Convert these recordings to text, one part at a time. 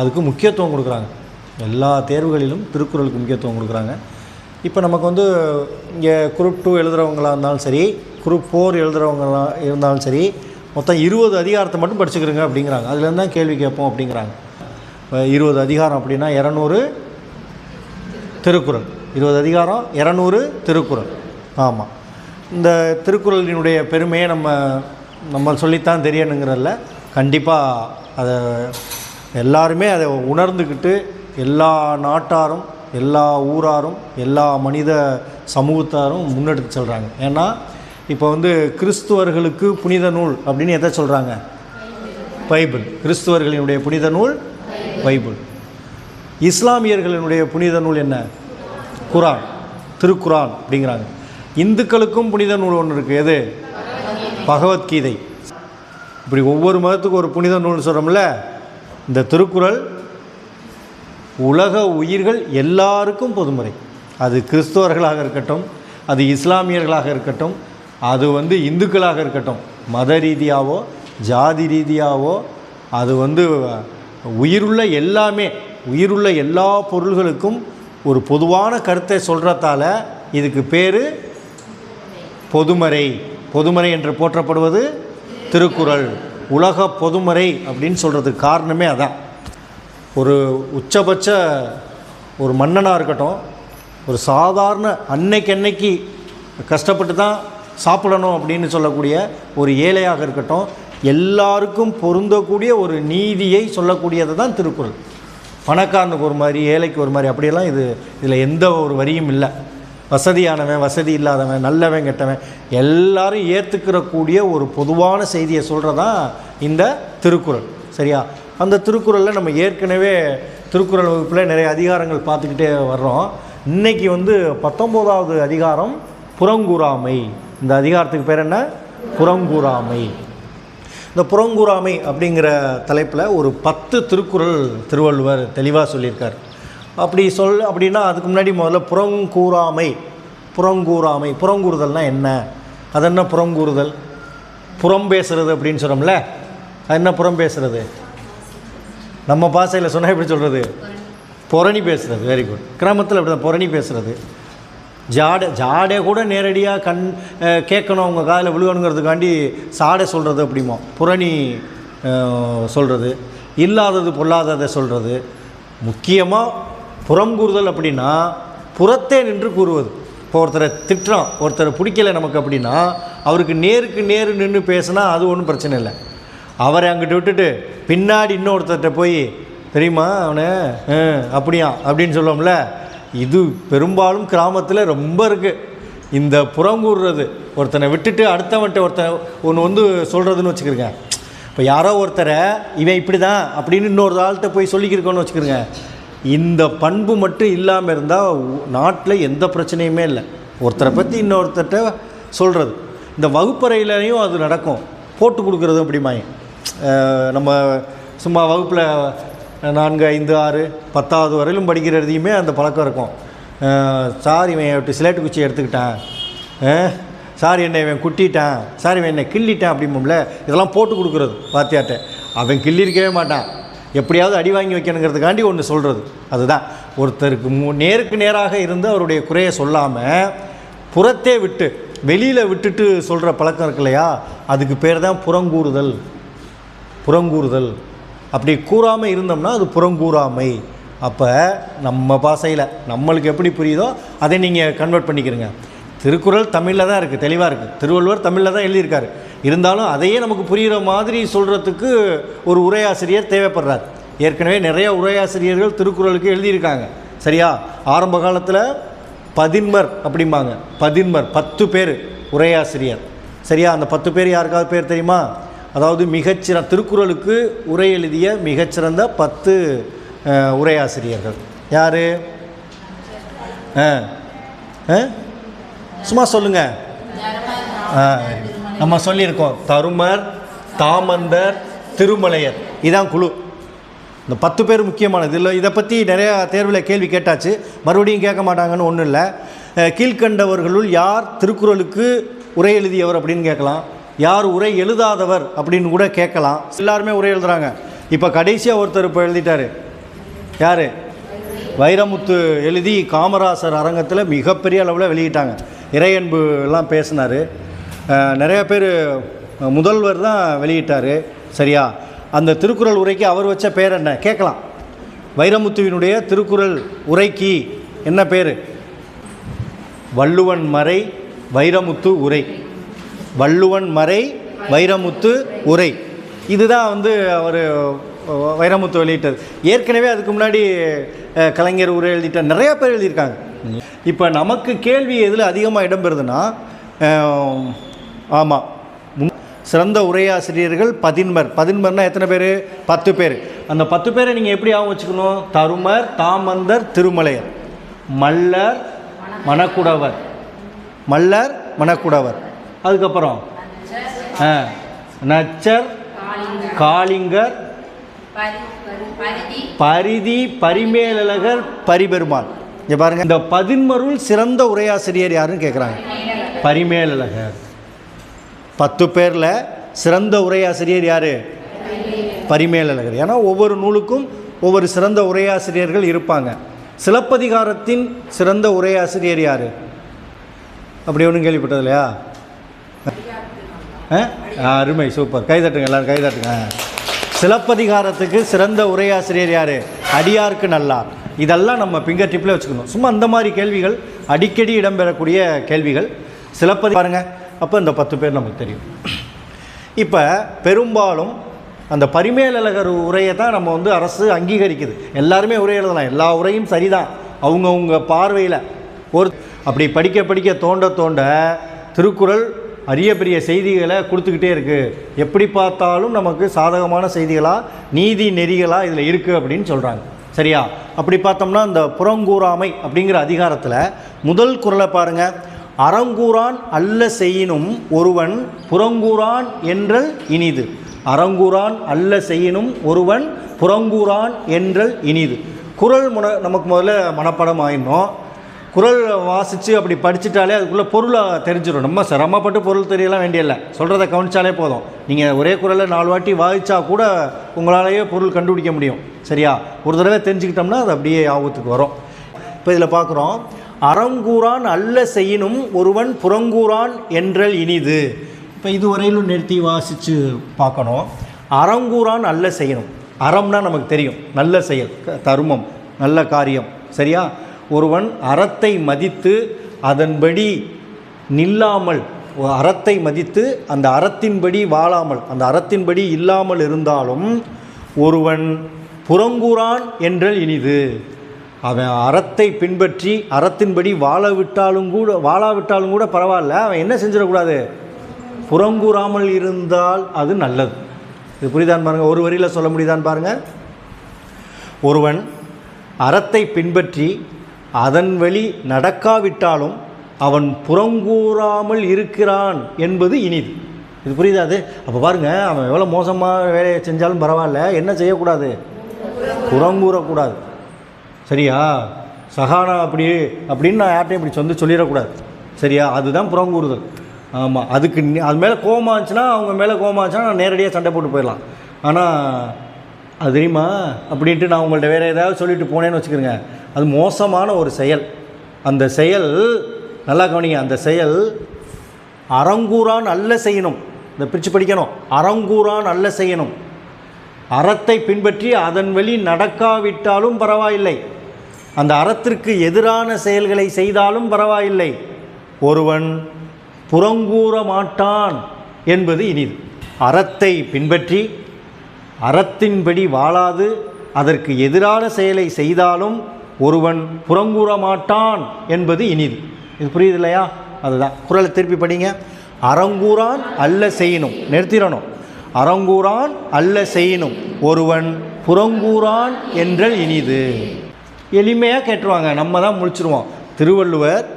அதுக்கு முக்கியத்துவம் கொடுக்குறாங்க. எல்லா தேர்வுகளிலும் திருக்குறளுக்கு முக்கியத்துவம் கொடுக்குறாங்க. இப்போ நமக்கு வந்து இங்கே குரூப் டூ எழுதுகிறவங்களாக இருந்தாலும் சரி குரூப் ஃபோர் எழுதுகிறவங்களா இருந்தாலும் சரி மொத்தம் இருபது அதிகாரத்தை மட்டும் படிச்சுக்கிறங்க அப்படிங்கிறாங்க. அதுலேருந்து தான் கேள்வி கேட்போம் அப்படிங்கிறாங்க. இப்போ இருபது அதிகாரம் அப்படின்னா இரநூறு திருக்குறள். இருபது அதிகாரம் இரநூறு திருக்குறள். ஆமாம் இந்த திருக்குறளினுடைய பெருமையை நம்ம நம்ம சொல்லித்தான் தெரியணுங்கிறதில்ல. கண்டிப்பாக அதை எல்லாருமே அதை உணர்ந்துக்கிட்டு எல்லா நாட்டாரும் எல்லா ஊராரும் எல்லா மனித சமூகத்தாரும் முன்னெடுத்து சொல்கிறாங்க ஏன்னா இப்போ வந்து கிறிஸ்துவர்களுக்கு புனித நூல் அப்படின்னு எதை சொல்கிறாங்க பைபிள். கிறிஸ்துவர்களினுடைய புனித நூல் பைபிள். இஸ்லாமியர்களினுடைய புனித நூல் என்ன? குரான். திருக்குரான் அப்படிங்கிறாங்க. இந்துக்களுக்கும் புனித நூல் ஒன்று இருக்குது எது? பகவத்கீதை இப்படி ஒவ்வொரு மதத்துக்கும் ஒரு புனித நூல்னு சொல்கிறோம்ல இந்த திருக்குறள் உலக உயிர்கள் எல்லாருக்கும் பொதுமுறை. அது கிறிஸ்தவர்களாக இருக்கட்டும் அது இஸ்லாமியர்களாக இருக்கட்டும் அது வந்து இந்துக்களாக இருக்கட்டும். மத ரீதியாகவோ ஜாதி ரீதியாகவோ அது வந்து உயிருள்ள எல்லாமே உயிருள்ள எல்லா பொருள்களுக்கும் ஒரு பொதுவான கருத்தை சொல்கிறதால இதுக்கு பேர் பொதுமறை. பொதுமறை என்று போற்றப்படுவது திருக்குறள். உலக பொதுமறை அப்படின்னு சொல்கிறதுக்கு காரணமே அதான். ஒரு உச்சபட்ச ஒரு மன்னனாக இருக்கட்டும் ஒரு சாதாரண அன்னைக்கு அன்னைக்கு கஷ்டப்பட்டு தான் சாப்பிடணும் அப்படின்னு சொல்லக்கூடிய ஒரு ஏழையாக இருக்கட்டும் எல்லாருக்கும் பொருந்தக்கூடிய ஒரு நீதியை சொல்லக்கூடியது தான் திருக்குறள். பணக்காரனுக்கு ஒரு மாதிரி ஏழைக்கு ஒரு மாதிரி அப்படியெல்லாம் இது இதில் எந்த ஒரு வரியும் இல்லை. வசதியானவன் வசதி இல்லாதவன் நல்லவன் கெட்டவன் எல்லாரும் ஏற்றுக்கிறக்கூடிய ஒரு பொதுவான செய்தியை சொல்கிறதான் இந்த திருக்குறள். சரியா? அந்த திருக்குறளில் நம்ம ஏற்கனவே திருக்குறள் வகுப்பில் நிறைய அதிகாரங்கள் பார்த்துக்கிட்டே வர்றோம். இன்னைக்கு வந்து பத்தொம்போதாவது அதிகாரம் புறங்கூறாமை. இந்த அதிகாரத்துக்கு பேர் என்ன? புறங்கூறாமை. இந்த புறங்கூறாமை அப்படிங்கிற தலைப்பில் ஒரு பத்து திருக்குறள் திருவள்ளுவர் தெளிவாக சொல்லியிருக்கார். அப்படி சொல் அப்படின்னா அதுக்கு முன்னாடி முதல்ல புறங்கூறாமை. புறங்கூறாமை. புறங்கூறுதல்னால் என்ன? அது என்ன புறங்கூறுதல்? புறம் பேசுறது அப்படின்னு சொல்கிறோம்ல அது என்ன புறம் பேசுறது? நம்ம பாசையில் சொன்னால் எப்படி சொல்கிறது புரணி பேசுறது வெரி குட் கிராமத்தில் அப்படி தான் புரணி பேசுகிறது ஜாடை ஜாடை கூட நேரடியாக கண் கேட்கணும் அவங்க காதில் விழுகணுங்கிறதுக்காண்டி சாடை சொல்கிறது அப்படிமோ? புரணி சொல்கிறது இல்லாதது பொல்லாததை சொல்கிறது முக்கியமாக புறங்கூறுதல் அப்படின்னா புறத்தே நின்று கூறுவது. இப்போ ஒருத்தரை திட்டுறோம் ஒருத்தரை பிடிக்கல நமக்கு அப்படின்னா அவருக்கு நேருக்கு நேரு நின்று பேசுனா அது ஒன்றும் பிரச்சனை இல்லை. அவரை அங்கிட்டு விட்டுட்டு பின்னாடி இன்னொருத்தர்கிட்ட போய் தெரியுமா அவனை? ஆ, அப்படியா? அப்படின்னு சொல்லுவோம்ல. இது பெரும்பாலும் கிராமத்தில் ரொம்ப இருக்குது இந்த புறங்கூறுறது ஒருத்தனை விட்டுட்டு அடுத்தவன்ட்ட ஒருத்தன் ஒன்று வந்து சொல்கிறதுன்னு வச்சுக்கிறங்க இப்போ யாரோ ஒருத்தரை இவன் இப்படி தான் அப்படின்னு இன்னொரு ஆள்கிட்ட போய் சொல்லிக்கிருக்கோன்னு வச்சுக்கிறங்க இந்த பண்பு மட்டும் இல்லாமல் இருந்தால் நாட்டில் எந்த பிரச்சனையுமே இல்லை. ஒருத்தரை பற்றி இன்னொருத்தர்கிட்ட சொல்கிறது இந்த வகுப்பறையிலையும் அது நடக்கும். போட்டு கொடுக்குறதும் அப்படிமாய். நம்ம சும்மா வகுப்பில் நான்கு ஐந்து ஆறு பத்தாவது வரையிலும் படிக்கிறதையுமே அந்த பழக்கம் இருக்கும். சாரி சார் இவன் விட்டு சிலேட்டு குச்சி எடுத்துக்கிட்டான். சாரி சார் என்னை இவன் குட்டிட்டான். சார் இவன் என்னை கிள்ளிட்டான் அப்படிம்போம்ல. இதெல்லாம் போட்டு கொடுக்குறது வாத்தியார்ட்ட. அவன் கிள்ளிருக்கவே மாட்டான். எப்படியாவது அடி வாங்கி வைக்கணுங்கிறதுக்காண்டி ஒன்று சொல்கிறது அதுதான். ஒருத்தருக்கு மு நேருக்கு நேராக இருந்து அவருடைய குறையை சொல்லாமல் புறத்தே விட்டு வெளியில் விட்டுட்டு சொல்கிற பழக்கம் இருக்கு இல்லையா? அதுக்கு பேர் தான் புறங்கூறுதல். புறங்கூறுதல். அப்படி கூறாமல் இருந்தோம்னா அது புறங்கூறாமை. அப்போ நம்ம பாசையில் நம்மளுக்கு எப்படி புரியுதோ அதை நீங்கள் கன்வெர்ட் பண்ணிக்கிறங்க திருக்குறள் தமிழில் தான் இருக்குது தெளிவாக இருக்குது திருவள்ளுவர் தமிழில் தான் எழுதியிருக்காரு. இருந்தாலும் அதையே நமக்கு புரிகிற மாதிரி சொல்கிறதுக்கு ஒரு உரையாசிரியர் தேவைப்படுறார். ஏற்கனவே நிறைய உரையாசிரியர்கள் திருக்குறளுக்கு எழுதியிருக்காங்க. சரியா? ஆரம்ப காலத்தில் பதின்மர் அப்படிம்பாங்க. பதின்மர் பத்து பேர் உரையாசிரியர். சரியா? அந்த பத்து பேர் யாருக்காவது பேர் தெரியுமா? அதாவது மிகச்சிற திருக்குறளுக்கு உரை எழுதிய மிகச்சிறந்த பத்து உரையாசிரியர்கள். யார்? சும்மா சொல்லுங்கள் ஆ, நம்ம சொல்லியிருக்கோம். தருமர் தாமந்தர் திருமலையர். இதான் குழு. இந்த பத்து பேர் முக்கியமானது. இல்லை இதை பற்றி நிறையா தேர்வில் கேள்வி கேட்டாச்சு. மறுபடியும் கேட்க மாட்டாங்கன்னு ஒன்றும் இல்லை. கீழ்கண்டவர்களுள் கீழ்க்கண்டவர்களுள் யார் திருக்குறளுக்கு உரை எழுதியவர் அப்படின்னு கேட்கலாம். யார் உரை எழுதாதவர் அப்படின்னு கூட கேட்கலாம். எல்லாருமே உரை எழுதுறாங்க. இப்போ கடைசியாக ஒருத்தர் இப்போ எழுதிட்டாரு. யார்? வைரமுத்து எழுதி காமராசர் அரங்கத்தில் மிகப்பெரிய அளவில் வெளியிட்டாங்க. இறையன்பு எல்லாம் பேசினார். நிறைய பேர் முதல்வர் தான் வெளியிட்டார். சரியா? அந்த திருக்குறள் உரைக்கு அவர் வச்ச பேர் என்ன? கேட்கலாம். வைரமுத்துவினுடைய திருக்குறள் உரைக்கு என்ன பேர்? வள்ளுவன் மறை வைரமுத்து உரை. வள்ளுவன் மறை வைரமுத்து உரை. இதுதான் வந்து அவர் வைரமுத்து வெளியிட்டது. ஏற்கனவே அதுக்கு முன்னாடி கலைஞர் உரை எழுதிட்ட நிறையா பேர் எழுதியிருக்காங்க. இப்போ நமக்கு கேள்வி எதில் அதிகமாக இடம்பெறுதுன்னா ஆமாம் சிறந்த உரையாசிரியர்கள் பதின்மர். பதின்மர்னா எத்தனை பேர்? பத்து பேர். அந்த பத்து பேரை நீங்கள் எப்படி ஆகும் வச்சுக்கணும்? தருமர் தாமந்தர் திருமலையர். மல்லர் மணக்குடவர். மல்லர் மணக்குடவர். அதுக்கப்புறம்? ஆ. நச்சர் காளிங்கர். பரிதி பரிமேலழகர் பரிபெருமாள். இங்கே பாருங்கள் இந்த பதின்மருள் சிறந்த உரையாசிரியர் யாருன்னு கேட்குறாங்க பரிமேலழகர். பத்து பேரில் சிறந்த உரையாசிரியர் யார்? பரிமேலழகர் ஏன்னா ஒவ்வொரு நூலுக்கும் ஒவ்வொரு சிறந்த உரையாசிரியர்கள் இருப்பாங்க. சிலப்பதிகாரத்தின் சிறந்த உரையாசிரியர் யார்? அப்படி ஒன்றும் கேள்விப்பட்டது இல்லையா? ஆ? அருமை சூப்பர். கைதட்டுங்க எல்லாரும் கைதட்டுங்க சிலப்பதிகாரத்துக்கு சிறந்த உரையாசிரியர் யார்? அடியார்க்கு நல்லார். இதெல்லாம் நம்ம பிங்கர் டிப்பில் வச்சுக்கணும். சும்மா அந்த மாதிரி கேள்விகள் அடிக்கடி இடம்பெறக்கூடிய கேள்விகள். சிலப்பதி பாருங்கள் அப்போ இந்த பத்து பேர் நமக்கு தெரியும். இப்போ பெரும்பாலும் அந்த பரிமேலழகர் உரையை தான் நம்ம வந்து அரசு அங்கீகரிக்குது. எல்லாருமே உரை எழுதலாம். எல்லா உரையும் சரிதான். அவங்கவுங்க பார்வையில். ஒரு அப்படி படிக்க படிக்க தோண்ட தோண்ட திருக்குறள் அரிய பெரிய செய்திகளை கொடுத்துக்கிட்டே இருக்குது எப்படி பார்த்தாலும் நமக்கு சாதகமான செய்திகளாக நீதி நெறிகளாக இதில் இருக்குது அப்படின்னு சொல்கிறாங்க சரியா? அப்படி பார்த்தோம்னா இந்த புறங்கூறாமை அப்படிங்கிற அதிகாரத்தில் முதல் குரலை பாருங்கள் அறங்கூறான் அல்ல செய்யினும் ஒருவன் புறங்கூறான் என்றல் இனிது. அறங்கூறான் அல்ல செய்யினும் ஒருவன் புறங்கூறான் என்றல் இனிது. குறள் முன நமக்கு முதல்ல மனப்பாடம் ஆயிடணும். குரல் வாசித்து அப்படி படிச்சிட்டாலே அதுக்குள்ளே பொருளை தெரிஞ்சிடும் நம்ம சிரமப்பட்டு பொருள் தெரியலாம் வேண்டியதில்லை. சொல்கிறத கவனித்தாலே போதும். நீங்கள் ஒரே குரலை நாலு வாட்டி வாதிச்சா கூட உங்களாலேயே பொருள் கண்டுபிடிக்க முடியும். சரியா? ஒரு தடவை தெரிஞ்சுக்கிட்டோம்னா அது அப்படியே ஆபத்துக்கு வரும். இப்போ இதில் பார்க்குறோம் அறங்கூறான் அல்ல செய்யினும் ஒருவன் புறங்கூறான் என்றல் இனிது. இப்போ இதுவரையிலும் நிறுத்தி வாசித்து பார்க்கணும். அறங்கூறான் அல்ல செய்யணும் அறம்னா நமக்கு தெரியும். நல்ல செயல் க- தருமம் நல்ல காரியம். சரியா? ஒருவன் அறத்தை மதித்து அதன்படி நில்லாமல் அறத்தை மதித்து அந்த அறத்தின்படி வாழாமல் அந்த அறத்தின்படி இல்லாமல் இருந்தாலும் ஒருவன் புறங்கூறான் என்றல் இனிது. அவன் அறத்தை பின்பற்றி அறத்தின்படி வாழ விட்டாலும் கூட வாழாவிட்டாலும் கூட பரவாயில்ல அவன் என்ன செஞ்சிடக்கூடாது? புறங்கூறாமல் இருந்தால் அது நல்லது. இது புரியுதான் பாருங்கள் ஒரு வரியில் சொல்ல முடியுதான் பாருங்கள் ஒருவன் அறத்தை பின்பற்றி அதன் வழி நடக்காவிட்டாலும் அவன் புறங்கூறாமல் இருக்கிறான் என்பது இனிது. இது புரியுதாது அப்போ பாருங்க அவன் எவ்வளோ மோசமாக வேலையை செஞ்சாலும் பரவாயில்ல என்ன செய்யக்கூடாது? புறங்கூறக்கூடாது. சரியா? சஹானா அப்படி அப்படின்னு நான் யார்ட்டையும் இப்படி வந்து சொல்லிடக்கூடாது. சரியா? அதுதான் புறங்கூறுதல். ஆமாம் அதுக்கு அது மேலே கோவமா இருந்துச்சுன்னா அவங்க மேலே கோவமா இருந்துச்சுன்னா நான் நேரடியாக சண்டை போட்டு போயிடலாம். ஆனால் அது தெரியுமா? அப்படின்ட்டு நான் உங்கள்கிட்ட வேறு ஏதாவது சொல்லிட்டு போனேன்னு வச்சுக்கிறேங்க அது மோசமான ஒரு செயல். அந்த செயல் நல்லா கவனிங்க அந்த செயல் அறங்கூறான் அல்ல செய்யணும். இதை பிரித்து படிக்கணும். அறங்கூறான் அல்ல செய்யணும். அறத்தை பின்பற்றி அதன் வழி நடக்காவிட்டாலும் பரவாயில்லை. அந்த அறத்திற்கு எதிரான செயல்களை செய்தாலும் பரவாயில்லை. ஒருவன் புறங்கூற மாட்டான் என்பது இனிது. அறத்தை பின்பற்றி அறத்தின்படி வாழாது அதற்கு எதிரான செயலை செய்தாலும் ஒருவன் புறங்கூற மாட்டான் என்பது இனிது. இது புரியுது இல்லையா அதுதான். குரலை திருப்பி படிங்க. அறங்கூறான் அல்ல செய்யணும் நிறுத்திடணும். அறங்கூறான் அல்ல செய்யணும் ஒருவன் புறங்கூறான் என்றல் இனிது. எளிமையாக கேட்டுருவாங்க. நம்ம தான் முழிச்சிருவோம். திருவள்ளுவர்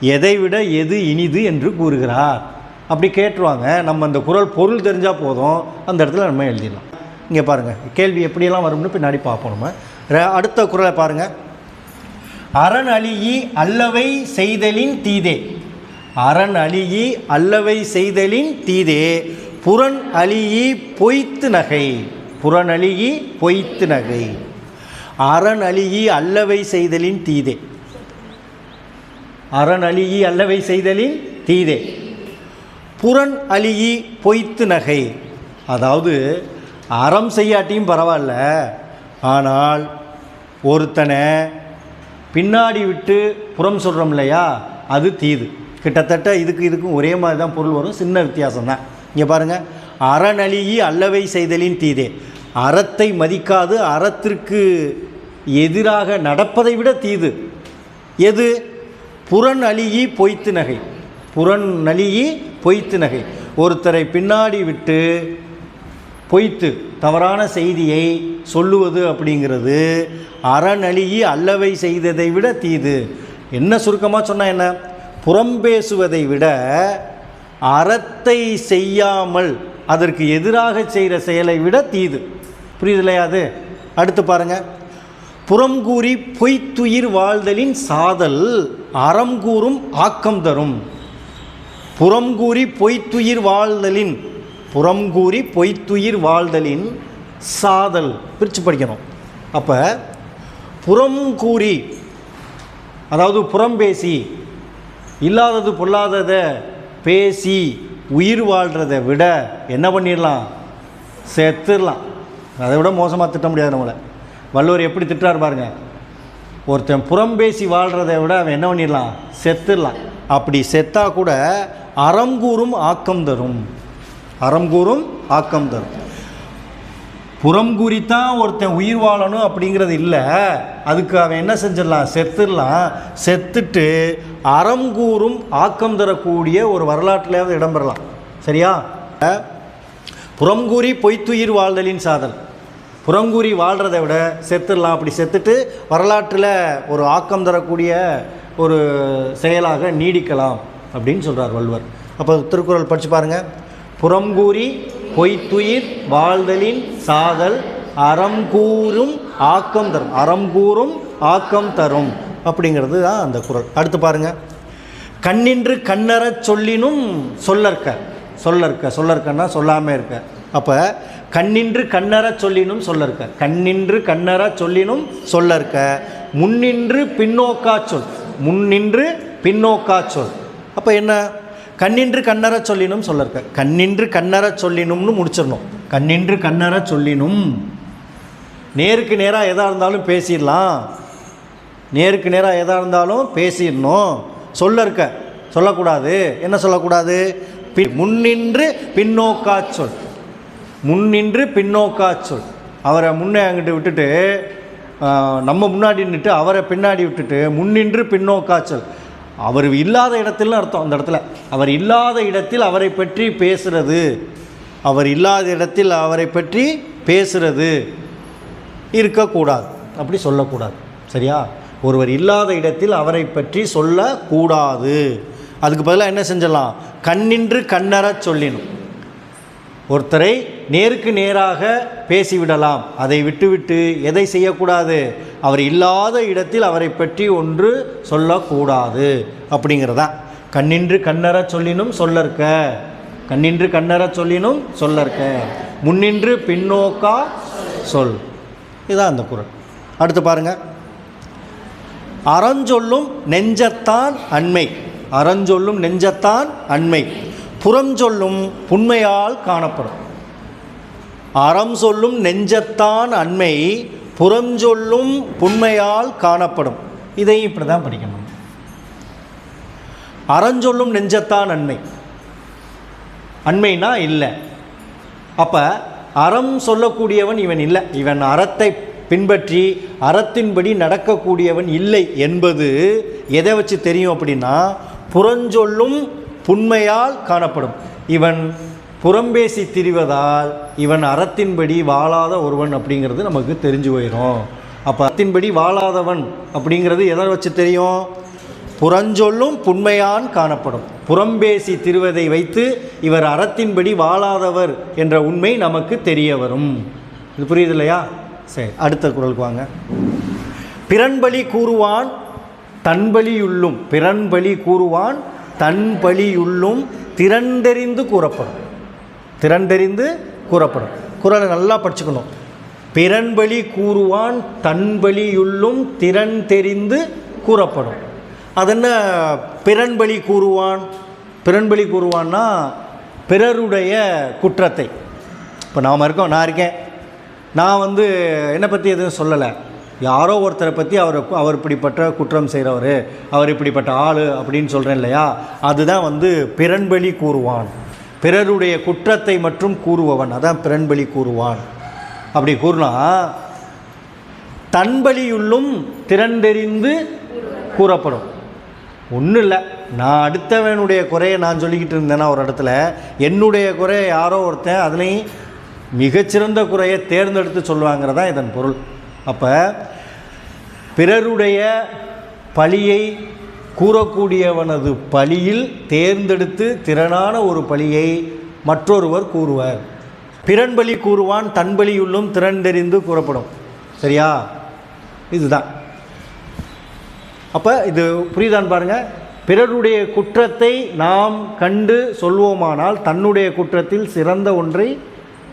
எதை விட எது இனிது என்று கூறுகிறார்? அப்படி கேட்டுருவாங்க. நம்ம அந்த குறள் பொருள் தெரிஞ்சால் போதும். அந்த இடத்துல நம்ம எழுதிடலாம். இங்கே பாருங்கள் கேள்வி எப்படியெல்லாம் வரும்னு பின்னாடி பார்ப்போம் நம்ம. ர- அடுத்த குறளை பாருங்கள் அரண் அழியி அல்லவை செய்தலின் தீதே. அரண் அழியி அல்லவை செய்தலின் தீதே. புறன் அழியி பொய்த்து நகை. புறன் அழியி பொய்த்து நகை. அரண் அழுகி அல்லவை செய்தலின் தீதே. அரண் அழுகி அல்லவை செய்தலின் தீதே. புறன் அழுகி பொய்த்து நகை. அதாவது அறம் செய்யாட்டியும் பரவாயில்ல. ஆனால் ஒருத்தனை பின்னாடி விட்டு புறம் சொல்கிறோம் இல்லையா அது தீது. கிட்டத்தட்ட இதுக்கு இதுக்கும் ஒரே மாதிரி தான் பொருள் வரும். சின்ன வித்தியாசம் தான் இங்கே பாருங்கள் அறநலியி அல்லவை செய்தலின் தீதே. அறத்தை மதிக்காது அறத்திற்கு எதிராக நடப்பதை விட தீது. எது? புறன் அழியி பொய்த்து நகை. புறன் அழியி பொய்த்து நகை. ஒருத்தரை பின்னாடி விட்டு பொய்த்து தவறான செய்தியை சொல்லுவது அப்படிங்கிறது அறநழியி அல்லவை செய்ததை விட தீது. என்ன சுருக்கமாக சொன்னால் என்ன? புறம் பேசுவதை விட அறத்தை செய்யாமல் அதற்கு எதிராக செய்கிற செயலை விட தீது. புரியுது இல்லையா அது? அடுத்து பாருங்கள் புறம் கூறி பொய்த்துயிர் வாழ்தலின் சாதல் அறம் கூறும் ஆக்கம் தரும். புறம் கூறி பொய்த்துயிர் வாழ்தலின் புறம் கூறி பொய்த்துயிர் வாழ்தலின் சாதல். பிரித்து படிக்கணும். அப்போ புறம் கூறி அதாவது புறம் பேசி இல்லாதது பொல்லாததை பேசி உயிர் வாழ்கிறத விட என்ன பண்ணிடலாம்? செத்துடலாம் அதை விட மோசமாக திட்ட முடியாது நம்மளை. வள்ளுவர் எப்படி திட்டார் பாருங்க. ஒருத்தன் புறம் பேசி வாழ்கிறத விட அவன் என்ன பண்ணிடலாம்? செத்துடலாம். அப்படி செத்தா கூட அறங்கூறும் ஆக்கம் தரும். அறங்கூறும் ஆக்கம் தரும். புறம் கூறித்தான் ஒருத்தன் உயிர் வாழணும் அப்படிங்கிறது இல்லை. அதுக்கு அவன் என்ன செஞ்சிடலாம்? செத்துடலாம். செத்துட்டு அறம் கூறும் ஆக்கம் தரக்கூடிய ஒரு வரலாற்றிலாவது இடம்பெறலாம். சரியா? புறங்கூறி பொய்த்துயிர் வாழ்தலின் சாதல். புறங்கூறி வாழ்கிறத விட செத்துடலாம். அப்படி செத்துட்டு வரலாற்றில் ஒரு ஆக்கம் தரக்கூடிய ஒரு செயலாக நீடிக்கலாம் அப்படின்னு சொல்கிறார் வள்ளுவர். அப்போ திருக்குறள் படித்து பாருங்கள் புறங்கூறி பொய்த்துயிர் வாழ்தலின் சாதல் அறம் கூறும் ஆக்கம் தரும். அறம் கூறும் ஆக்கம் தரும் அப்படிங்கிறது தான் அந்த குறள். அடுத்து பாருங்கள் கண்ணின்று கண்ணறச் சொல்லினும் சொல்லற்க. சொல்லற்க சொல்லற்கன்னா சொல்லாமல் இருக்க. அப்போ கண்ணின்று கண்ணறச் சொல்லினும் சொல்லற்க. கண்ணின்று கண்ணற சொல்லினும் சொல்லற்க. முன்னின்று பின்னோக்கா சொல். முன்னின்று பின்னோக்கா சொல். அப்போ என்ன? கண்ணின்று கண்ணறச் சொல்லினும் சொல்லற்க. கண்ணின்று கண்ணறச் சொல்லினும்னு முடிச்சிடணும். கண்ணின்று கண்ணற சொல்லினும். நேருக்கு நேராக எதாக இருந்தாலும் பேசிடலாம். நேருக்கு நேராக எதாக இருந்தாலும் பேசிடணும். சொல்ல இருக்க சொல்லக்கூடாது. என்ன சொல்லக்கூடாது? பி முன்னின்று பின்னோக்கா சொல். முன்னின்று பின்னோக்கா சொல். அவரை முன்னே அங்கிட்டு விட்டுட்டு நம்ம முன்னாடி நின்றுட்டு அவரை பின்னாடி விட்டுட்டு முன்னின்று பின்னோக்கா சொல். அவர் இல்லாத இடத்துல அர்த்தம் அந்த இடத்துல. அவர் இல்லாத இடத்தில் அவரை பற்றி பேசுகிறது அவர் இல்லாத இடத்தில் அவரை பற்றி பேசுகிறது இருக்கக்கூடாது. அப்படி சொல்லக்கூடாது. சரியா? ஒருவர் இல்லாத இடத்தில் அவரை பற்றி சொல்லக்கூடாது. அதுக்கு பதிலாக என்ன செஞ்சிடலாம் கண்ணின்று கண்ணறச் சொல்லினும். ஒருத்தரை நேருக்கு நேராக பேசிவிடலாம். அதை விட்டுவிட்டு எதை செய்யக்கூடாது? அவர் இல்லாத இடத்தில் அவரை பற்றி ஒன்று சொல்லக்கூடாது. அப்படிங்கிறதா? கண்ணின்று கண்ணற சொல்லினும் சொல்லற்க. கண்ணின்று கண்ணற சொல்லினும் சொல்லற்க. முன்னின்று பின்னோக்கா சொல். இதுதான் அந்த குரல். அடுத்து பாருங்க. அறஞ்சொல்லும் நெஞ்சத்தான் அண்மை. அறஞ்சொல்லும் நெஞ்சத்தான் அண்மை. புறஞ்சொல்லும் புண்மையால் காணப்படும். அறம் சொல்லும் நெஞ்சத்தான் அண்மை புறஞ்சொல்லும் புண்மையால் காணப்படும். இதையும் இப்படி தான் படிக்கணும் அறஞ்சொல்லும் நெஞ்சத்தான் அண்மை. அண்மைனா இல்லை. அப்போ அறம் சொல்லக்கூடியவன் இவன் இல்லை. இவன் அறத்தை பின்பற்றி அறத்தின்படி நடக்கக்கூடியவன் இல்லை என்பது எதை வச்சு தெரியும் அப்படின்னா புறஞ்சொல்லும் புண்மையால் காணப்படும். இவன் புறம்பேசி திரிவதால் இவன் அறத்தின்படி வாழாத ஒருவன் அப்படிங்கிறது நமக்கு தெரிஞ்சு போயிடும் அப்போ அறத்தின்படி வாழாதவன் அப்படிங்கிறது எதை வச்சு தெரியும்? புறஞ்சொல்லும் புண்மையான் காணப்படும். புறம்பேசி திருவதை வைத்து இவர் அறத்தின்படி வாழாதவர் என்ற உண்மை நமக்கு தெரிய வரும். இது புரியுது இல்லையா? சரி அடுத்த குரலுக்கு வாங்க. பிறன்பலி கூறுவான் தன்பலியுள்ளும் பிறன்பலி கூறுவான் தன்பலியுள்ளும் திறந்தெறிந்து கூறப்படும். திறந்தெறிந்து கூறப்படும். குரலை நல்லா படிச்சுக்கணும். பிறன்பலி கூறுவான் தன்பலியுள்ளும் திறன் தெரிந்து கூறப்படும். அதென்ன பிறன்பலி கூறுவான். பிறன்பலி கூறுவான்னா பிறருடைய குற்றத்தை. இப்போ நாம் இருக்கோம் நான் இருக்கேன். நான் வந்து என்னை பற்றி எதுவும் சொல்லலை. யாரோ ஒருத்தரை பற்றி அவர் அவர் இப்படிப்பட்ட குற்றம் செய்கிறவர் அவர் இப்படிப்பட்ட ஆள் அப்படின்னு சொல்கிறேன் இல்லையா? அதுதான் வந்து பிறன்பலி கூறுவான். பிறருடைய குற்றத்தை மற்றும் கூறுபவன். அதான் பிறன்பலி கூறுவான். அப்படி கூறினா தன்பலியுள்ளும் திறந்தெறிந்து கூறப்படும். ஒன்றும் இல்லை. நான் அடுத்தவனுடைய குறையை நான் சொல்லிக்கிட்டு இருந்தேன்னா ஒரு இடத்துல என்னுடைய குறையை யாரோ ஒருத்தன் அதுலேயும் மிகச்சிறந்த குறையை தேர்ந்தெடுத்து சொல்லுவாங்கிறதா இதன் பொருள். அப்போ பிறருடைய பழியை கூறக்கூடியவனது பழியில் தேர்ந்தெடுத்து திறனான ஒரு பழியை மற்றொருவர் கூறுவர். பிறன்பலி கூறுவான் தன்பலியுள்ளும் திறந்தெறிந்து கூறப்படும். சரியா? இதுதான். அப்போ இது புரியுதான்னு பாருங்கள் பிறருடைய குற்றத்தை நாம் கண்டு சொல்வோமானால் தன்னுடைய குற்றத்தில் சிறந்த ஒன்றை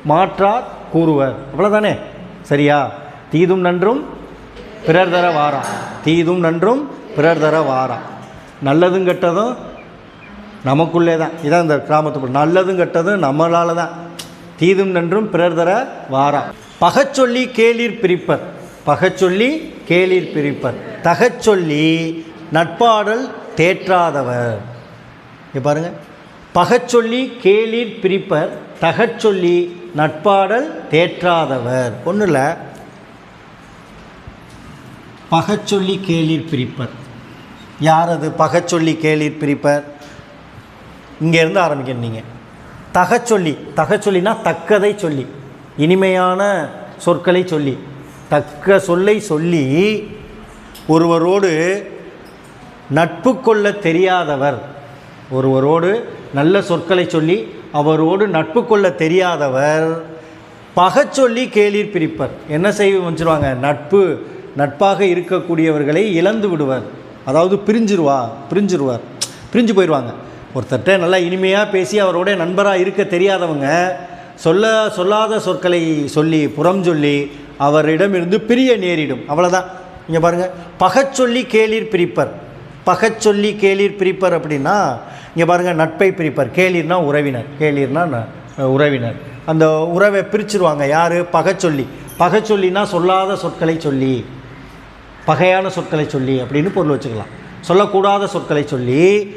மாற்றார் கூறுவர். அவ்வளோதானே சரியா? தீதும் நன்றும் பிறர் தர வாரா தீதும் நன்றும் பிறர் தர வாரா நல்லதும் கெட்டதும் நமக்குள்ளே தான். இதான் இந்த கிராமத்து நல்லதும் கெட்டதும் நம்மளால தான். தீதும் நன்றும் பிறர் தர வாரா பகச்சொல்லி கேளிர் பிரிப்பர். பகச்சொல்லி கேளிர் பிரிப்பர். தகச்சொல்லி நட்பாடல் தேற்றாதவர். இங்க பாருங்கள் பகச்சொல்லி கேளிர் பிரிப்பர். தகச்சொல்லி நட்பாடல் தேற்றாதவர். ஒன்றும் இல்லை பகச்சொல்லி கேளிர் பிரிப்பர். யார் அது பகச்சொல்லி கேளிர் பிரிப்பர்? இங்கேருந்து ஆரம்பிக்கணும் நீங்கள் தகச்சொல்லி தகச்சொல்லினா தக்கதை சொல்லி இனிமையான சொற்களை சொல்லி தக்க சொல்லை சொல்லி ஒருவரோடு நட்பு கொள்ள தெரியாதவர் ஒருவரோடு நல்ல சொற்களை சொல்லி அவரோடு நட்பு கொள்ள தெரியாதவர் பகச்சொல்லி கேளிர் பிரிப்பர். என்ன செய்ய வச்சுருவாங்க? நட்பு நட்பாக இருக்கக்கூடியவர்களை இழந்து விடுவர். அதாவது பிரிஞ்சிருவா பிரிஞ்சிருவார். பிரிஞ்சு போயிடுவாங்க. ஒருத்தர்கிட்ட நல்லா இனிமையாக பேசி அவரோட நண்பராக இருக்க தெரியாதவங்க சொல்ல சொல்லாத சொற்களை சொல்லி புறம் சொல்லி அவரிடமிருந்து பிரிய நேரிடும். அவ்வளோதான் இங்கே பாருங்கள் பகச்சொல்லி கேளிர் பிரிப்பர். பகச்சொல்லி கேளிர் பிரிப்பர் அப்படின்னா இங்கே பாருங்கள் நட்பை பிரிப்பர். கேளிர்னா உறவினர். கேளிர்னா ந- உறவினர். அந்த உறவை பிரிச்சிருவாங்க. யார்? பகச்சொல்லி பகச்சொல்லினா சொல்லாத சொற்களை சொல்லி. பகையான சொற்களை சொல்லி அப்படின்னு பொருள் வச்சுக்கலாம். சொல்லக்கூடாத சொற்களை சொல்லி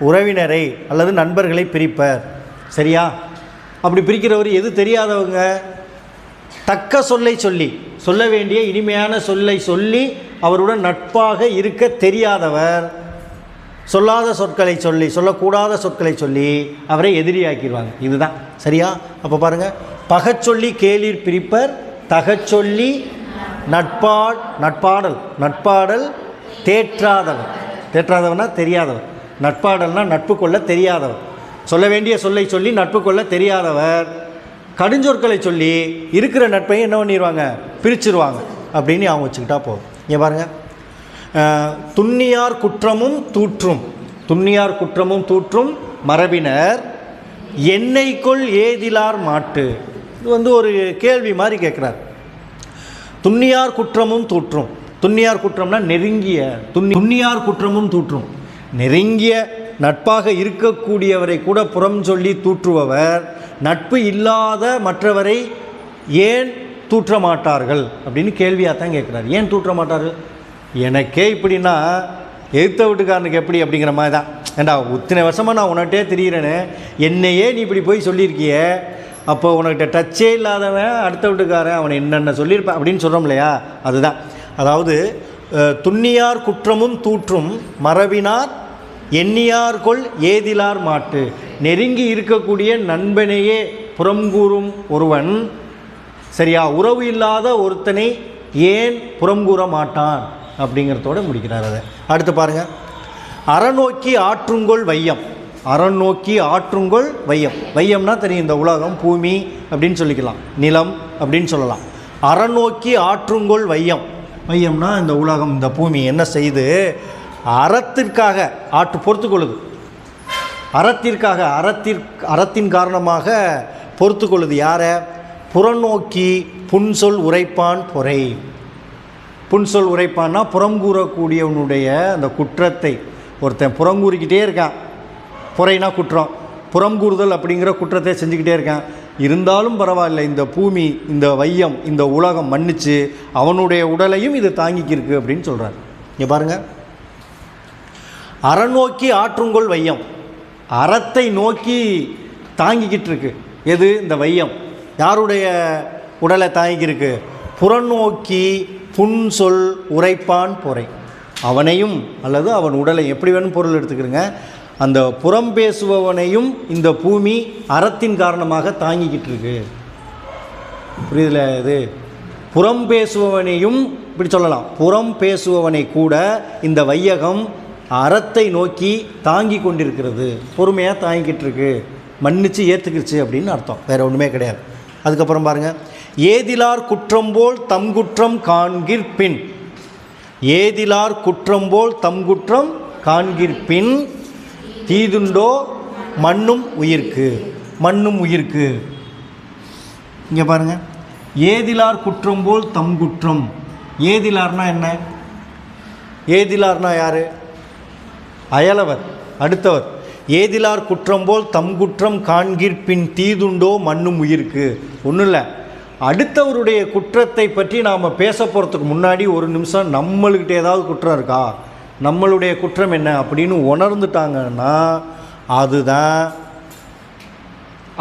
உறவினரை அல்லது நண்பர்களை பிரிப்பர். சரியா? அப்படி பிரிக்கிறவர் எது தெரியாதவங்க? தக்க சொல்லை சொல்லி சொல்ல வேண்டிய இனிமையான சொல்லை சொல்லி அவருடன் நட்பாக இருக்க தெரியாதவர். சொல்லாத சொற்களை சொல்லி சொல்லக்கூடாத சொற்களை சொல்லி அவரை எதிரியாக்கிடுவாங்க. இதுதான். சரியா? அப்போ பாருங்கள் பகச்சொல்லி கேளிர் பிரிப்பர் தகச்சொல்லி நட்பா நட்பாடல். நட்பாடல் தேற்றாதவர். தேற்றாதவனா தெரியாதவர். நட்பாடல்னா நட்பு கொள்ள தெரியாதவர். சொல்ல வேண்டிய சொல்லை சொல்லி நட்பு கொள்ள தெரியாதவர். கடுஞ்சொற்களை சொல்லி இருக்கிற நட்பையும் என்ன பண்ணிடுவாங்க பிரிச்சிருவாங்க. அப்படின்னு அவங்க வச்சுக்கிட்டா போதும். இங்கே பாருங்கள் அஹ், துன்னியார் குற்றமும் தூற்றும். துன்னியார் குற்றமும் தூற்றும் மரபினர். என்னைக்குள் ஏதிலார் மாட்டு. இது வந்து ஒரு கேள்வி மாதிரி கேட்குறார் துன்னியார் குற்றமும் தூற்றும். துன்னியார் குற்றம்னா நெருங்கிய துன்னி துன்னியார் குற்றமும் தூற்றும். நெருங்கிய நட்பாக இருக்கக்கூடியவரை கூட புறம் சொல்லி தூற்றுபவர். நட்பு இல்லாத மற்றவரை ஏன் தூற்ற மாட்டார்கள் அப்படின்னு கேள்வியாக தான் கேட்குறாரு. ஏன் தூற்ற மாட்டார்கள் எனக்கே இப்படின்னா எதிர்த்த வீட்டுக்காரனுக்கு எப்படி அப்படிங்கிற மாதிரி தான். ஏண்டா இத்தனை வருஷமாக நான் உன்கிட்டே தெரியிறேன்னு என்னையே நீ இப்படி போய் சொல்லியிருக்கிய. அப்போ உனக்கிட்ட டச்சே இல்லாதவன் அடுத்த வீட்டுக்காரன் அவனை என்னென்ன சொல்லியிருப்பான் அப்படின்னு சொல்கிறோம் இல்லையா? அதுதான். அதாவது துண்ணியார் குற்றமும் தூற்றும் மரபினார் எண்ணியார்கொள் ஏதிலார் மாட்டு. நெருங்கி இருக்கக்கூடிய நண்பனையே புறங்கூறும் ஒருவன். சரியா? உறவு இல்லாத ஒருத்தனை ஏன் புறங்கூற மாட்டான்? அப்படிங்கிறதோட முடிக்கிறார் அதை. அடுத்து பாருங்கள் அறநோக்கி ஆற்றுங்கொள் வையம். அறநோக்கி ஆற்றுங்கொள் வையம். வையம்னா தெரியும் இந்த உலகம் பூமி அப்படின்னு சொல்லிக்கலாம். நிலம் அப்படின்னு சொல்லலாம். அறநோக்கி ஆற்றுங்கொள் வையம். வையம்னா இந்த உலகம் இந்த பூமி என்ன செய்து? அறத்திற்காக ஆற்று பொறுத்துக்கொள்ளுது. அறத்திற்காக அறத்திற் அறத்தின் காரணமாக பொறுத்து கொள்ளுது யாரை புறநோக்கி புன்சொல் உரைப்பான் பொறை. புன்சொல் உரைப்பான்னா புறங்கூறக்கூடியவனுடைய அந்த குற்றத்தை. ஒருத்தன் புறங்கூறிக்கிட்டே இருக்கான். புறைனா குற்றம். புறங்கூறுதல் அப்படிங்கிற குற்றத்தை செஞ்சுக்கிட்டே இருக்கேன். இருந்தாலும் பரவாயில்ல இந்த பூமி இந்த வையம் இந்த உலகம் மன்னிச்சு அவனுடைய உடலையும் இது தாங்கிக்கிருக்கு அப்படின்னு சொல்கிறார் இங்கே பாருங்கள் அறநோக்கி ஆற்றுங்கொள் வையம். அறத்தை நோக்கி தாங்கிக்கிட்டு இருக்கு எது? இந்த வையம். யாருடைய உடலை தாங்கிக்கிருக்கு? புறநோக்கி புன்சொல் உரைப்பான் பொறை. அவனையும் அல்லது அவன் உடலை எப்படி வேணும் பொருள் எடுத்துக்கிறங்க? அந்த புறம் பேசுபவனையும் இந்த பூமி அறத்தின் காரணமாக தாங்கிக்கிட்டு இருக்கு புரியுதுல இது? புறம் பேசுபவனையும் இப்படி சொல்லலாம். புறம் பேசுபவனை கூட இந்த வையகம் அறத்தை நோக்கி தாங்கி கொண்டிருக்கிறது. பொறுமையாக தாங்கிக்கிட்டு இருக்கு மன்னிச்சு ஏற்றுக்கிடுச்சு அப்படின்னு அர்த்தம். வேற ஒன்றுமே கிடையாது. அதுக்கப்புறம் பாருங்க. ஏதிலார் குற்றம் போல் தம் குற்றம் காண்கிற்பின். ஏதிலார் குற்றம் போல் தம் குற்றம் காண்கிற்பின். தீதுண்டோ மண்ணும் உயிர்க்கு. மண்ணும் உயிர்க்கு. இங்கே பாருங்க. ஏதிலார் குற்றம் போல் தம் குற்றம். ஏதிலார்னா என்ன? ஏதிலார்னா யார்? அயலவர் அடுத்தவர். ஏதிலார் குற்றம் போல் தம் குற்றம் காண்கிற்பின் தீதுண்டோ மண்ணும் உயிர்க்கு. ஒன்றும் இல்லை. அடுத்தவருடைய குற்றத்தை பற்றி நாம் பேச போகிறதுக்கு முன்னாடி ஒரு நிமிஷம் நம்மளுக்கிட்ட ஏதாவது குற்றம் இருக்கா? நம்மளுடைய குற்றம் என்ன அப்படின்னு உணர்ந்துட்டாங்கன்னா அதுதான்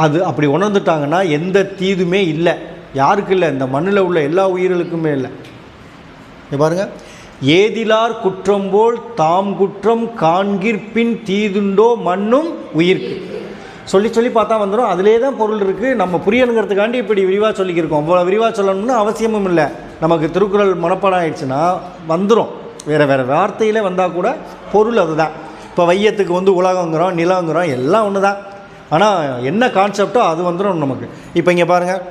அது அப்படி உணர்ந்துட்டாங்கன்னா எந்த தீதுமே இல்லை. யாருக்கு இல்லை? இந்த மண்ணில் உள்ள எல்லா உயிர்களுக்குமே இல்லை. பாருங்கள் பாருங்க. ஏதிலார் குற்றம் போல் தாம் குற்றம் காண்கிற்பின் தீதுண்டோ மண்ணும் உயிர்க்கு. சொல்லி சொல்லி பார்த்தா வந்துடும் அதிலே தான் பொருள் இருக்குது நம்ம புரியணுங்கிறதுக்காண்டி இப்படி விரிவாக சொல்லிக்கிருக்கோம். அவ்வளோ விரிவாக சொல்லணும்னு அவசியமும் இல்லை. நமக்கு திருக்குறள் மனப்பாடம் ஆயிடுச்சுன்னா வந்துடும் வேறு வேறு வார்த்தையில் வந்தால் கூட பொருள் அதுதான். இப்போ வையத்துக்கு வந்து உலகங்கிறோம் நிலங்கிறோம் எல்லாம் ஒன்று தான் ஆனால் என்ன கான்செப்டோ அது வந்துடும் நமக்கு. இப்போ இங்கே பாருங்கள்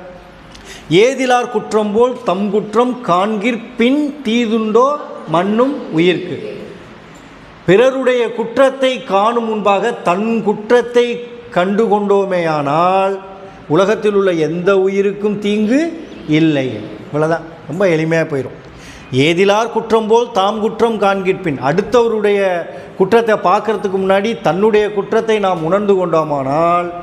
ஏதிலார் குற்றம் போல் தம் குற்றம் காண்கிற்பின் தீதுண்டோ மண்ணும் உயிர்க்கு. பிறருடைய குற்றத்தை காணும் முன்பாக தன் குற்றத்தை கண்டு கொண்டோமேயானால் உலகத்தில் உள்ள எந்த உயிருக்கும் தீங்கு இல்லை. இவ்வளோதான் ரொம்ப எளிமையாக போயிடும் ஏதிலார் குற்றம் போல் தாம் குற்றம் காண்கிற்பின் அடுத்தவருடைய குற்றத்தை பார்க்கறதுக்கு முன்னாடி தன்னுடைய குற்றத்தை நாம் உணர்ந்து கொண்டோமானால்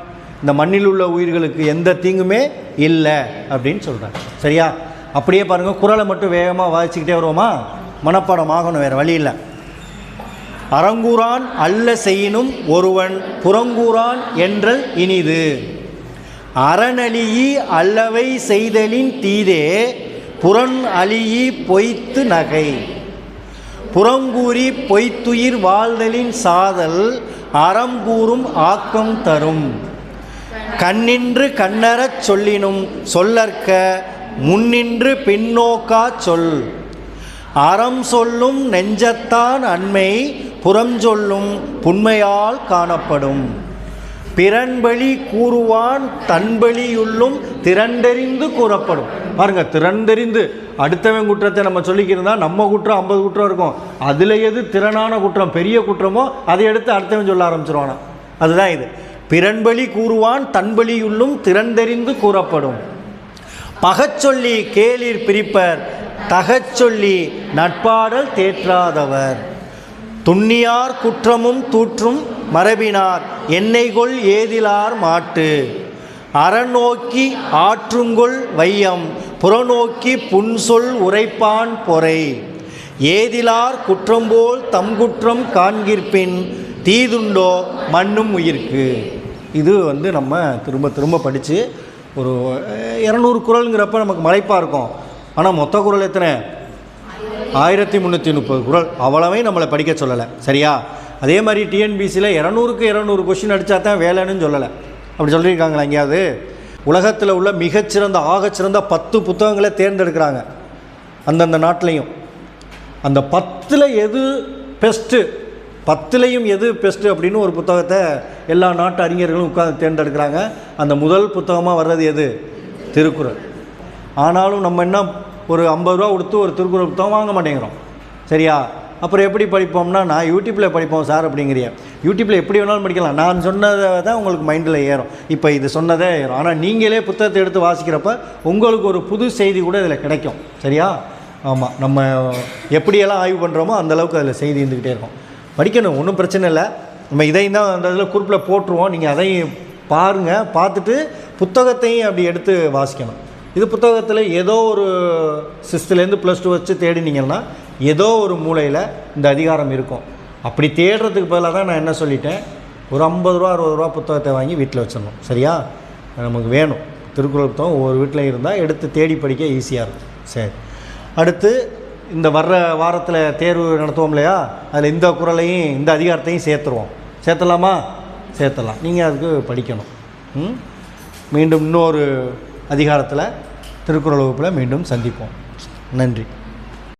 இந்த மண்ணில் உள்ள உயிர்களுக்கு எந்த தீங்குமே இல்லை அப்படின்னு சொல்கிறாங்க சரியா? அப்படியே பாருங்கள் குரலை மட்டும் வேகமாக வாசிச்சுக்கிட்டே வருவோமா? மனப்பாடம் ஆகணும் வேறு வழி இல்லை. அறங்கூறான் அல்ல செய்யினும் ஒருவன் புறங்கூறான் என்றல் இனிது. அறநலியி அல்லவை செய்தலின் தீதே புறன் அழியி பொய்த்து நகை. புறங்கூறி பொய்த்துயிர் வாழ்தலின் சாதல் அறங்கூறும் ஆக்கம் தரும். கண்ணின்று கண்ணறச் சொல்லினும் சொல்லற்க முன்னின்று பின்னோக்கா சொல். அறம் சொல்லும் நெஞ்சத்தான் அண்மை புறஞ்சொல்லும் புண்மையால் காணப்படும். பிறன்பலி கூறுவான் தன்பலியுள்ளும் திரண்டறிந்து கூறப்படும். பாருங்க திரண்டறிந்து அடுத்தவன் குற்றத்தை நம்ம சொல்லிக்கிறதா நம்ம குற்றம் ஐம்பது குற்றம் இருக்கும். அதில் எது திறனான குற்றம் பெரிய குற்றமோ அதை எடுத்து அடுத்தவன் சொல்ல ஆரம்பிச்சிருவானா? அதுதான் இது. பிறன்பலி கூறுவான் தன்பலியுள்ளும் திறந்தறிந்து கூறப்படும். பகச்சொல்லி கேளிர் பிரிப்பர் தகச்சொல்லி நட்பாடல் தேற்றாதவர். துண்ணியார் குற்றமும் தூற்றும் மரபினார். என்னைகொள் ஏதிலார் மாட்டு. அறநோக்கி ஆற்றுங்கொள் வையம். புறநோக்கி புன்சொல் உரைப்பான் பொறை. ஏதிலார் குற்றம்போல் தம் குற்றம் காண்கிற்பின். தீதுண்டோ மண்ணும் உயிர்க்கு. இது வந்து நம்ம திரும்ப திரும்ப படித்து ஒரு இரநூறு குரலுங்கிறப்ப நமக்கு மலைப்பாக இருக்கும். ஆனால் மொத்த குரல் எத்தனை? ஆயிரத்தி முந்நூற்றி முப்பது குரல். அவ்வளவே நம்மளை படிக்க சொல்லலை. சரியா? அதே மாதிரி டிஎன்பிசியில் இரநூறுக்கு இரநூறு கொஷின் அடித்தா தான் வேலைன்னு சொல்லலை. அப்படி சொல்லியிருக்காங்களா எங்கேயாவது? உலகத்தில் உள்ள மிகச்சிறந்த ஆகச்சிறந்த பத்து புத்தகங்களை தேர்ந்தெடுக்கிறாங்க. அந்தந்த நாட்டிலையும். அந்த பத்தில் எது பெஸ்ட்டு பத்துலேயும் எது பெஸ்ட்டு அப்படின்னு ஒரு புத்தகத்தை எல்லா நாட்டு அறிஞர்களும் உட்காந்து தேர்ந்தெடுக்கிறாங்க. அந்த முதல் புத்தகமாக வர்றது எது? திருக்குறள். ஆனாலும் நம்ம என்ன ஒரு ஐம்பது ரூபா கொடுத்து ஒரு திருக்குறள் புத்தகம் வாங்க மாட்டேங்கிறோம். சரியா? அப்புறம் எப்படி படிப்போம்னா நான் யூடியூப்பில் படிப்போம் சார் அப்படிங்கிறிய. யூடியூப்பில் எப்படி வேணாலும் படிக்கலாம். நான் சொன்னதை தான் உங்களுக்கு மைண்டில் ஏறும். இப்போ இது சொன்னதே ஏறும். ஆனால் நீங்களே புத்தகத்தை எடுத்து வாசிக்கிறப்ப உங்களுக்கு ஒரு புது செய்தி கூட இதில் கிடைக்கும். சரியா? ஆமாம் நம்ம எப்படியெல்லாம் ஆய்வு பண்ணுறோமோ அந்தளவுக்கு அதில் செய்தி இருந்துக்கிட்டே இருக்கும். படிக்கணும். ஒன்றும் பிரச்சனை இல்லை. நம்ம இதையும் தான் அந்த இதில் குரூப்பில் போட்டுருவோம். நீங்கள் அதையும் பாருங்கள் பார்த்துட்டு புத்தகத்தையும் அப்படி எடுத்து வாசிக்கணும். இது புத்தகத்தில் ஏதோ ஒரு சிக்ஸ்த்துலேருந்து ப்ளஸ் டூ வச்சு தேடினீங்கன்னா ஏதோ ஒரு மூலையில் இந்த அதிகாரம் இருக்கும். அப்படி தேடுறதுக்கு பதிலாக தான் நான் என்ன சொல்லிட்டேன்? ஒரு ஐம்பது ரூபா அறுபது ரூபா புத்தகத்தை வாங்கி வீட்டில் வச்சிடணும். சரியா? நமக்கு வேணும். திருக்குறள் புத்தகம் ஒவ்வொரு வீட்டில் இருந்தால் எடுத்து தேடி படிக்க ஈஸியாக இருக்கும். சரி. அடுத்து இந்த வர்ற வாரத்தில் தேர்வு நடத்துவோம் இல்லையா? அதில் இந்த குறளையும் இந்த அதிகாரத்தையும் சேர்த்துருவோம். சேர்த்தலாமா? சேர்த்தலாம். நீங்கள் அதுக்கு படிக்கணும். ம்? மீண்டும் இன்னொரு அதிகாரத்தில் திருக்குறள் வகுப்பில் மீண்டும் சந்திப்போம். நன்றி.